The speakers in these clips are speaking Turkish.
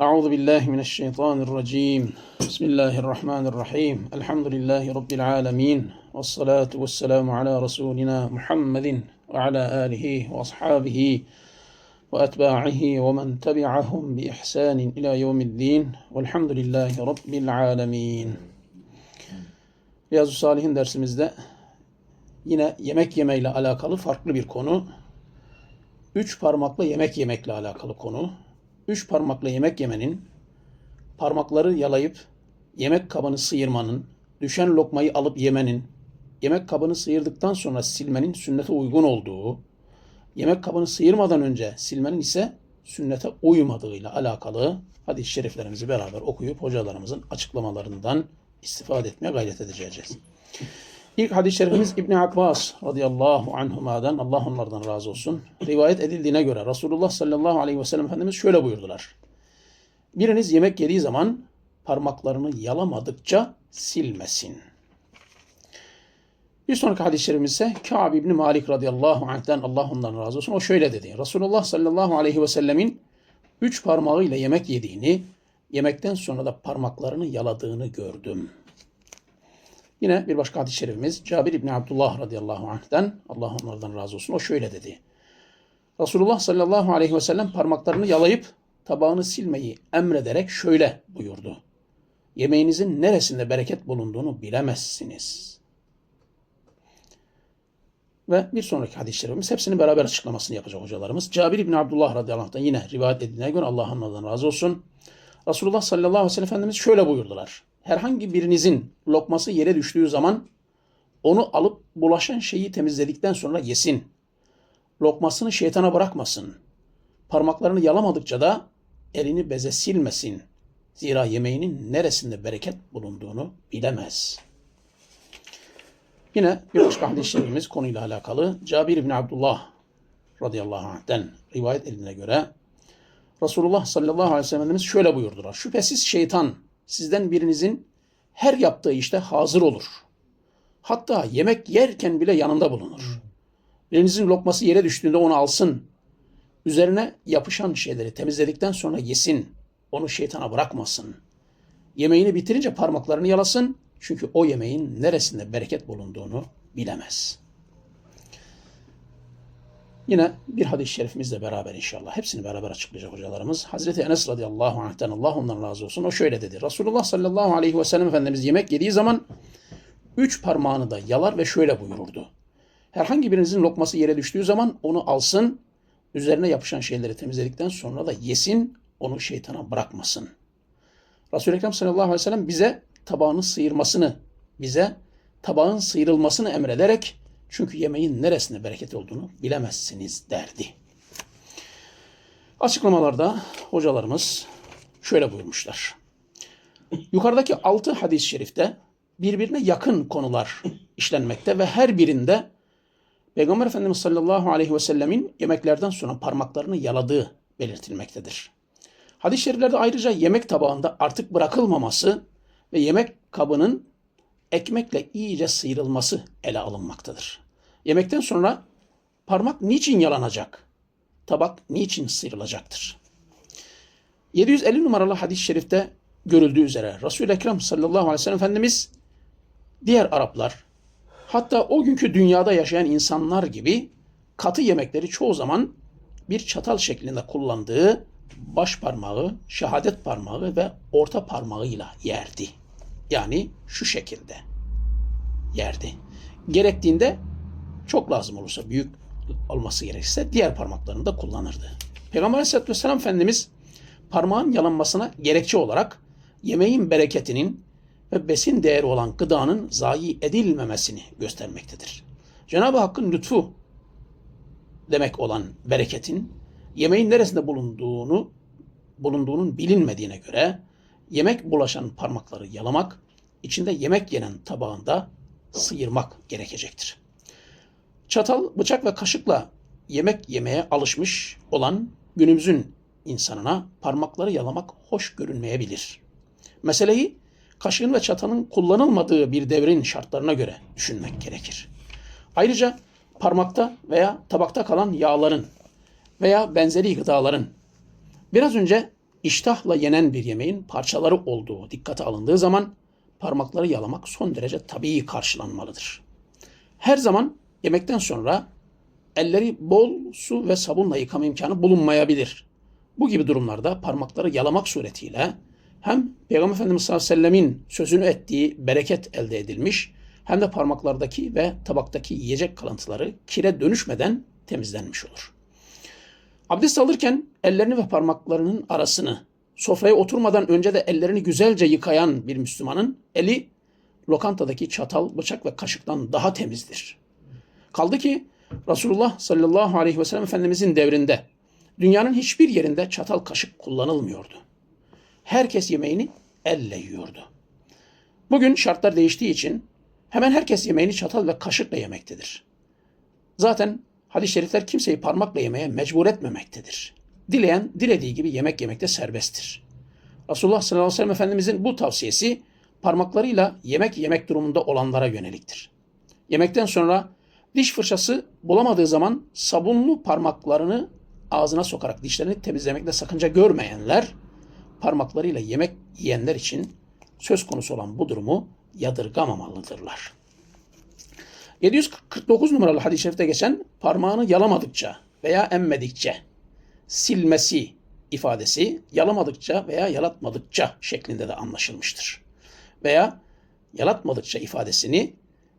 أعوذ بالله من الشيطان الرجيم بسم الله الرحمن الرحيم الحمد لله رب العالمين والصلاة والسلام على رسولنا محمد وعلى آله وأصحابه وأتباعه ومن تبعهم بإحسان إلى يوم الدين والحمد لله رب العالمين Riyazu Salihin dersimizde yine yemek yemeyle alakalı farklı bir konu. Üç parmakla yemek yemekle alakalı konu. Üç parmakla yemek yemenin, parmakları yalayıp yemek kabını sıyırmanın, düşen lokmayı alıp yemenin, yemek kabını sıyırdıktan sonra silmenin sünnete uygun olduğu, yemek kabını sıyırmadan önce silmenin ise sünnete uymadığıyla alakalı hadis-i şeriflerimizi beraber okuyup hocalarımızın açıklamalarından istifade etmeye gayret edeceğiz. İlk hadis-i şerifimiz İbn Abbas radıyallahu anhuma'dan Allah onlardan razı olsun. Rivayet edildiğine göre Resulullah sallallahu aleyhi ve sellem Efendimiz şöyle buyurdular. Biriniz yemek yediği zaman parmaklarını yalamadıkça silmesin. Bir sonraki hadis-i şerifimiz ise Ka'b ibn Malik radıyallahu anh'ten Allah ondan razı olsun. O şöyle dedi. Resulullah sallallahu aleyhi ve sellemin üç parmağıyla yemek yediğini, yemekten sonra da parmaklarını yaladığını gördüm. Yine bir başka hadis-i şerifimiz Cabir İbni Abdullah radıyallahu anh'den Allah onlardan razı olsun. O şöyle dedi. Resulullah sallallahu aleyhi ve sellem parmaklarını yalayıp tabağını silmeyi emrederek şöyle buyurdu. Yemeğinizin neresinde bereket bulunduğunu bilemezsiniz. Ve bir sonraki hadis-i şerifimiz hepsinin beraber açıklamasını yapacak hocalarımız. Cabir İbni Abdullah radıyallahu anh'tan yine rivayet edildiğine göre Allah onlardan razı olsun. Resulullah sallallahu aleyhi ve sellem Efendimiz şöyle buyurdular herhangi birinizin lokması yere düştüğü zaman onu alıp bulaşan şeyi temizledikten sonra yesin. Lokmasını şeytana bırakmasın. Parmaklarını yalamadıkça da elini beze silmesin. Zira yemeğinin neresinde bereket bulunduğunu bilemez. Yine bir başka şerifimiz konuyla alakalı. Cabir bin Abdullah radıyallahu anh'den rivayet ediline göre Resulullah sallallahu aleyhi ve sellem şöyle buyurdular. Şüphesiz şeytan sizden birinizin her yaptığı işte hazır olur. Hatta yemek yerken bile yanında bulunur. Birinizin lokması yere düştüğünde onu alsın. Üzerine yapışan şeyleri temizledikten sonra yesin. Onu şeytana bırakmasın. Yemeğini bitirince parmaklarını yalasın. Çünkü o yemeğin neresinde bereket bulunduğunu bilemez. Yine bir hadis-i şerifimizle beraber inşallah. Hepsini beraber açıklayacak hocalarımız. Hazreti Enes radıyallahu anh'ten Allah ondan razı olsun. O şöyle dedi. Resulullah sallallahu aleyhi ve sellem Efendimiz yemek yediği zaman üç parmağını da yalar ve şöyle buyururdu. Herhangi birinizin lokması yere düştüğü zaman onu alsın, üzerine yapışan şeyleri temizledikten sonra da yesin, onu şeytana bırakmasın. Resul-i Ekrem sallallahu aleyhi ve sellem bize tabağını sıyırmasını, bize tabağın sıyrılmasını emrederek çünkü yemeğin neresinde bereket olduğunu bilemezsiniz derdi. Açıklamalarda hocalarımız şöyle buyurmuşlar. Yukarıdaki altı hadis-i şerifte birbirine yakın konular işlenmekte ve her birinde Peygamber Efendimiz sallallahu aleyhi ve sellemin yemeklerden sonra parmaklarını yaladığı belirtilmektedir. Hadis-i şeriflerde ayrıca yemek tabağında artık bırakılmaması ve yemek kabının ekmekle iyice sıyrılması ele alınmaktadır. Yemekten sonra parmak niçin yalanacak? Tabak niçin sıyrılacaktır? 750 numaralı hadis-i şerifte görüldüğü üzere Resul-i Ekrem sallallahu aleyhi ve sellem Efendimiz diğer Araplar hatta o günkü dünyada yaşayan insanlar gibi katı yemekleri çoğu zaman bir çatal şeklinde kullandığı baş parmağı, şehadet parmağı ve orta parmağıyla yerdi. Yani şu şekilde yerdi. Gerektiğinde çok lazım olursa büyük olması gerekirse diğer parmaklarını da kullanırdı. Peygamber Aleyhisselatü Vesselam Efendimiz parmağın yalanmasına gerekçe olarak yemeğin bereketinin ve besin değeri olan gıdanın zayi edilmemesini göstermektedir. Cenab-ı Hakk'ın lütfu demek olan bereketin yemeğin neresinde bulunduğunu bulunduğunun bilinmediğine göre yemek bulaşan parmakları yalamak, içinde yemek yenen tabağında sıyırmak gerekecektir. Çatal, bıçak ve kaşıkla yemek yemeye alışmış olan günümüzün insanına parmakları yalamak hoş görünmeyebilir. Meseleyi kaşığın ve çatalın kullanılmadığı bir devrin şartlarına göre düşünmek gerekir. Ayrıca parmakta veya tabakta kalan yağların veya benzeri gıdaların biraz önce iştahla yenen bir yemeğin parçaları olduğu dikkate alındığı zaman parmakları yalamak son derece tabii karşılanmalıdır. Her zaman yemekten sonra elleri bol su ve sabunla yıkama imkanı bulunmayabilir. Bu gibi durumlarda parmakları yalamak suretiyle hem Peygamber Efendimiz sallallahu aleyhi ve sellemin sözünü ettiği bereket elde edilmiş hem de parmaklardaki ve tabaktaki yiyecek kalıntıları kire dönüşmeden temizlenmiş olur. Abdest alırken ellerini ve parmaklarının arasını sofraya oturmadan önce de ellerini güzelce yıkayan bir Müslümanın eli lokantadaki çatal, bıçak ve kaşıktan daha temizdir. Kaldı ki Resulullah sallallahu aleyhi ve sellem Efendimizin devrinde dünyanın hiçbir yerinde çatal kaşık kullanılmıyordu. Herkes yemeğini elle yiyordu. Bugün şartlar değiştiği için hemen herkes yemeğini çatal ve kaşıkla yemektedir. Zaten hadis-i şerifler kimseyi parmakla yemeye mecbur etmemektedir. Dileyen dilediği gibi yemek yemekte serbesttir. Resulullah sallallahu aleyhi ve sellem Efendimizin bu tavsiyesi parmaklarıyla yemek yemek durumunda olanlara yöneliktir. Yemekten sonra diş fırçası bulamadığı zaman sabunlu parmaklarını ağzına sokarak dişlerini temizlemekte sakınca görmeyenler parmaklarıyla yemek yiyenler için söz konusu olan bu durumu yadırgamamalıdırlar. 749 numaralı hadis-i şerifte geçen parmağını yalamadıkça veya emmedikçe silmesi ifadesi yalamadıkça veya yalatmadıkça şeklinde de anlaşılmıştır. Veya yalatmadıkça ifadesini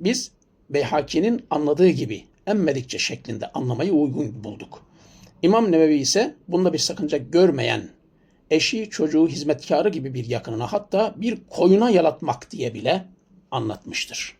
biz Beyhaki'nin anladığı gibi emmedikçe şeklinde anlamayı uygun bulduk. İmam Nevevi ise bunda bir sakınca görmeyen eşi, çocuğu, hizmetkarı gibi bir yakınına hatta bir koyuna yalatmak diye bile anlatmıştır.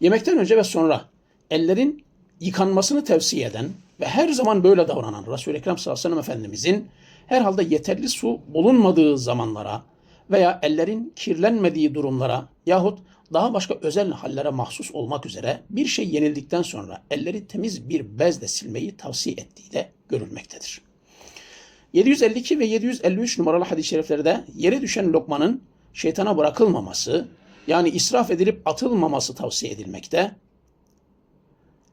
Yemekten önce ve sonra ellerin yıkanmasını tavsiye eden ve her zaman böyle davranan Resul-i Ekrem sallallahu aleyhi ve sellem Efendimizin herhalde yeterli su bulunmadığı zamanlara veya ellerin kirlenmediği durumlara yahut daha başka özel hallere mahsus olmak üzere bir şey yenildikten sonra elleri temiz bir bezle silmeyi tavsiye ettiği de görülmektedir. 752 ve 753 numaralı hadis-i şeriflerde yere düşen lokmanın şeytana bırakılmaması, yani israf edilip atılmaması tavsiye edilmekte.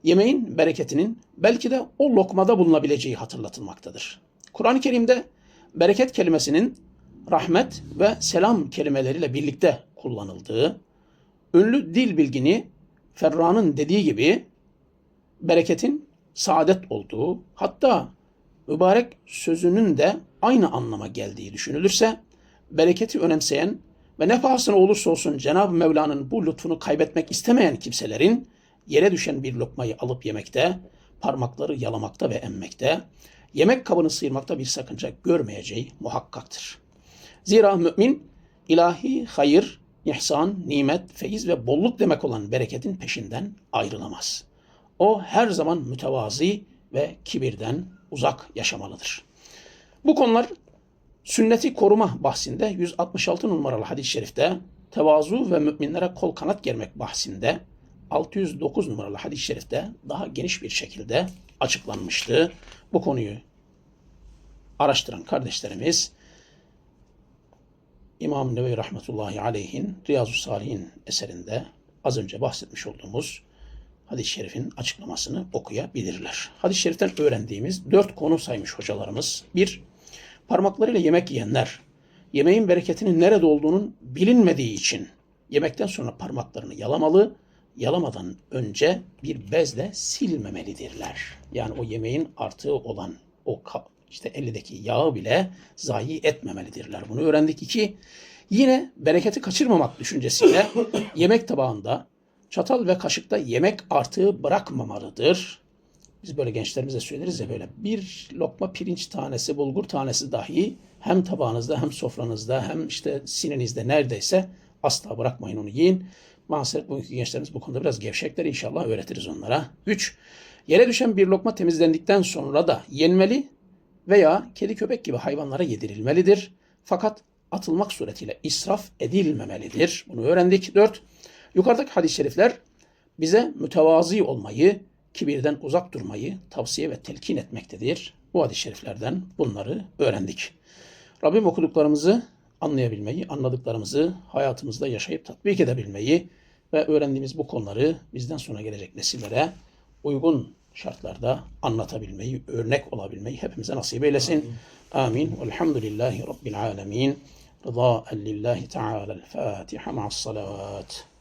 Yemeğin bereketinin belki de o lokmada bulunabileceği hatırlatılmaktadır. Kur'an-ı Kerim'de bereket kelimesinin rahmet ve selam kelimeleriyle birlikte kullanıldığı, ünlü dil bilgini Ferra'nın dediği gibi bereketin saadet olduğu, hatta mübarek sözünün de aynı anlama geldiği düşünülürse, bereketi önemseyen ve ne pahasına olursa olsun Cenab-ı Mevla'nın bu lütfunu kaybetmek istemeyen kimselerin yere düşen bir lokmayı alıp yemekte, parmakları yalamakta ve emmekte, yemek kabını sıyırmakta bir sakınca görmeyeceği muhakkaktır. Zira mümin ilahi hayır, ihsan, nimet, feyiz ve bolluk demek olan bereketin peşinden ayrılamaz. O her zaman mütevazi ve kibirden uzak yaşamalıdır. Bu konular sünneti koruma bahsinde 166 numaralı hadis-i şerifte, tevazu ve müminlere kol kanat germek bahsinde 609 numaralı hadis-i şerifte daha geniş bir şekilde açıklanmıştı. Bu konuyu araştıran kardeşlerimiz İmam Nevevi Rahmetullahi Aleyh'in Riyazu Salihin eserinde az önce bahsetmiş olduğumuz hadis-i şerifin açıklamasını okuyabilirler. Hadis-i şeriften öğrendiğimiz dört konu saymış hocalarımız. Bir, parmaklarıyla yemek yiyenler, yemeğin bereketinin nerede olduğunun bilinmediği için yemekten sonra parmaklarını yalamalı, yalamadan önce bir bezle silmemelidirler. Yani o yemeğin artığı olan o işte elindeki yağı bile zayi etmemelidirler. Bunu öğrendik ki yine bereketi kaçırmamak düşüncesiyle yemek tabağında çatal ve kaşıkta yemek artığı bırakmamalıdır. Biz böyle gençlerimize söyleriz ya böyle bir lokma pirinç tanesi, bulgur tanesi dahi hem tabağınızda hem sofranızda hem işte sininizde neredeyse asla bırakmayın onu yiyin. Maalesef bugünkü gençlerimiz bu konuda biraz gevşekler inşallah öğretiriz onlara. 3. Yere düşen bir lokma temizlendikten sonra da yenmeli veya kedi köpek gibi hayvanlara yedirilmelidir. Fakat atılmak suretiyle israf edilmemelidir. Bunu öğrendik. 4. Yukarıdaki hadis-i şerifler bize mütevazi olmayı, kibirden uzak durmayı tavsiye ve telkin etmektedir. Bu hadis-i şeriflerden bunları öğrendik. Rabbim okuduklarımızı anlayabilmeyi, anladıklarımızı hayatımızda yaşayıp tatbik edebilmeyi ve öğrendiğimiz bu konuları bizden sonra gelecek nesillere uygun şartlarda anlatabilmeyi, örnek olabilmeyi hepimize nasip eylesin. Amin. Velhamdülillahi Rabbil alemin. Rıdâen lillahi teâla'l Fatiha ma'as salavat.